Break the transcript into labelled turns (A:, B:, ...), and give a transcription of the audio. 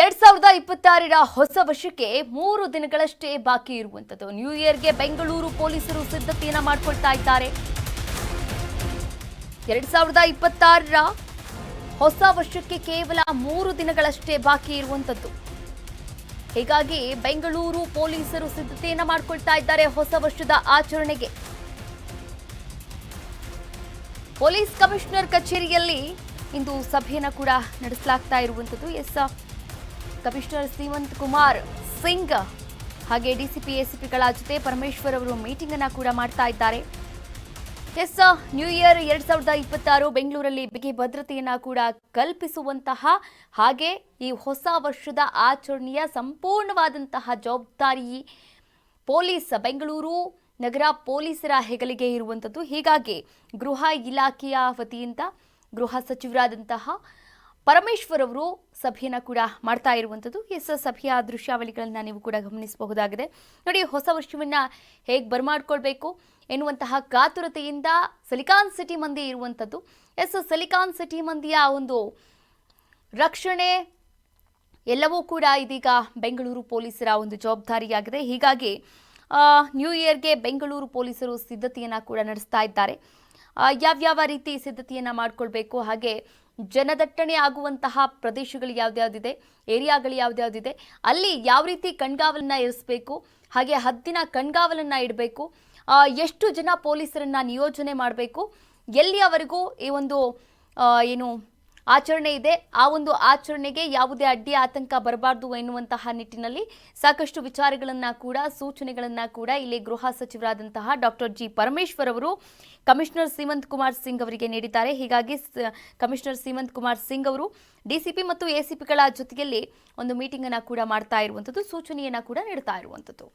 A: ಎರಡ್ ಸಾವಿರದ ಇಪ್ಪತ್ತಾರರ ಹೊಸ ವರ್ಷಕ್ಕೆ ಮೂರು ದಿನಗಳಷ್ಟೇ ಬಾಕಿ ಇರುವಂತದ್ದು ನ್ಯೂ ಇಯರ್ಗೆ ಬೆಂಗಳೂರು ಪೊಲೀಸರು ಸಿದ್ಧತೆಯನ್ನ ಮಾಡಿಕೊಳ್ತಾ ಇದ್ದಾರೆ. ಎರಡ್ ಸಾವಿರದ ಇಪ್ಪತ್ತಾರರ ಹೊಸ ವರ್ಷಕ್ಕೆ ಕೇವಲ ಮೂರು ದಿನಗಳಷ್ಟೇ ಬಾಕಿ ಇರುವಂತದ್ದು ಹೀಗಾಗಿ ಬೆಂಗಳೂರು ಪೊಲೀಸರು ಸಿದ್ಧತೆಯನ್ನ ಮಾಡಿಕೊಳ್ತಾ ಇದ್ದಾರೆ ಹೊಸ ವರ್ಷದ ಆಚರಣೆಗೆ. ಪೊಲೀಸ್ ಕಮಿಷನರ್ ಕಚೇರಿಯಲ್ಲಿ ಇಂದು ಸಭೆಯನ್ನ ಕೂಡ ನಡೆಸಲಾಗ್ತಾ ಇರುವಂಥದ್ದು. ಎಸ್ ಕಮಿಷನರ್ ಸೀಮಂತ್ ಕುಮಾರ್ ಸಿಂಗ್ ಹಾಗೆ ಡಿಸಿಪಿ ಎಸಿಪಿಗಳ ಜೊತೆ ಪರಮೇಶ್ವರ್ ಅವರು ಮೀಟಿಂಗ್ ಅನ್ನ ಕೂಡ ಮಾಡ್ತಾ ಇದ್ದಾರೆ. ಎಸ್, ನ್ಯೂ ಇಯರ್ ಎರಡ್ ಸಾವಿರದ ಇಪ್ಪತ್ತಾರು ಬೆಂಗಳೂರಲ್ಲಿ ಬಿಗಿ ಭದ್ರತೆಯನ್ನ ಕೂಡ ಕಲ್ಪಿಸುವಂತಹ ಹಾಗೆ ಈ ಹೊಸ ವರ್ಷದ ಆಚರಣೆಯ ಸಂಪೂರ್ಣವಾದಂತಹ ಜವಾಬ್ದಾರಿ ಪೊಲೀಸ್ ಬೆಂಗಳೂರು ನಗರ ಪೊಲೀಸರ ಹೆಗಲಿಗೆ ಇರುವಂಥದ್ದು ಹೀಗಾಗಿ ಗೃಹ ಇಲಾಖೆಯ ವತಿಯಿಂದ ಗೃಹ ಸಚಿವರಾದಂತಹ ಪರಮೇಶ್ವರ್ ಅವರು ಸಭೆಯನ್ನ ಕೂಡ ಮಾಡ್ತಾ ಇರುವಂಥದ್ದು. ಎಸ್ ಸಭೆಯ ದೃಶ್ಯಾವಳಿಗಳನ್ನು ನೀವು ಕೂಡ ಗಮನಿಸಬಹುದಾಗಿದೆ. ನೋಡಿ, ಹೊಸ ವರ್ಷವನ್ನ ಹೇಗೆ ಬರಮಾಡ್ಕೊಳ್ಬೇಕು ಎನ್ನುವಂತಹ ಕಾತುರತೆಯಿಂದ ಸಿಲಿಕಾನ್ ಸಿಟಿ ಮಂದಿ ಇರುವಂಥದ್ದು. ಎಸ್, ಸಿಲಿಕಾನ್ ಸಿಟಿ ಮಂದಿಯ ಒಂದು ರಕ್ಷಣೆ ಎಲ್ಲವೂ ಕೂಡ ಇದೀಗ ಬೆಂಗಳೂರು ಪೊಲೀಸರ ಒಂದು ಜವಾಬ್ದಾರಿಯಾಗಿದೆ. ಹೀಗಾಗಿ ನ್ಯೂ ಇಯರ್ಗೆ ಬೆಂಗಳೂರು ಪೊಲೀಸರು ಸಿದ್ಧತೆಯನ್ನ ಕೂಡ ನಡೆಸ್ತಾ ಇದ್ದಾರೆ. ಯಾವ್ಯಾವ ರೀತಿ ಸಿದ್ಧತೆಯನ್ನ ಮಾಡಿಕೊಳ್ಬೇಕು? ಹಾಗೆ ಜನದಟ್ಟಣೆ ಆಗುವಂತಹ ಪ್ರದೇಶಗಳು ಯಾವ್ದ್ಯಾವ್ದಿದೆ, ಏರಿಯಾಗಳು ಯಾವ್ದ್ಯಾವ್ದಿದೆ, ಅಲ್ಲಿ ಯಾವ ರೀತಿ ಕಣ್ಗಾವಲನ್ನ ಇರಿಸಬೇಕು, ಹಾಗೆ ಹದ್ದಿನ ಕಣ್ಗಾವಲನ್ನ ಇಡಬೇಕು ಎಷ್ಟು ಜನ ಪೊಲೀಸರನ್ನ ನಿಯೋಜನೆ ಮಾಡಬೇಕು, ಎಲ್ಲಿಯವರೆಗೂ ಈ ಒಂದು ಏನು ಆಚರಣೆ ಇದೆ. ಆ ಒಂದು ಆಚರಣೆಗೆ ಯಾವುದೇ ಅಡ್ಡಿ ಆತಂಕ ಬರಬಾರ್ದು ಎನ್ನುವಂತಹ ನಿಟ್ಟಿನಲ್ಲಿ ಸಾಕಷ್ಟು ವಿಚಾರಗಳನ್ನ ಕೂಡ, ಸೂಚನೆಗಳನ್ನ ಕೂಡ ಇಲ್ಲಿ ಗೃಹ ಸಚಿವರಾದಂತಹ ಡಾಕ್ಟರ್ ಜಿ ಪರಮೇಶ್ವರ್ ಅವರು ಕಮಿಷನರ್ ಸೀಮಂತ್ ಕುಮಾರ್ ಸಿಂಗ್ ಅವರಿಗೆ ನೀಡಿದ್ದಾರೆ. ಹೀಗಾಗಿ ಕಮಿಷನರ್ ಸೀಮಂತ್ ಕುಮಾರ್ ಸಿಂಗ್ ಅವರು ಡಿಸಿಪಿ ಮತ್ತು ಎಸಿಪಿಗಳ ಜೊತೆಯಲ್ಲಿ ಒಂದು ಮೀಟಿಂಗ್ ಅನ್ನು ಕೂಡ ಮಾಡ್ತಾ ಇರುವಂಥದ್ದು, ಸೂಚನೆಯನ್ನ ಕೂಡ ನೀಡ್ತಾ ಇರುವಂಥದ್ದು.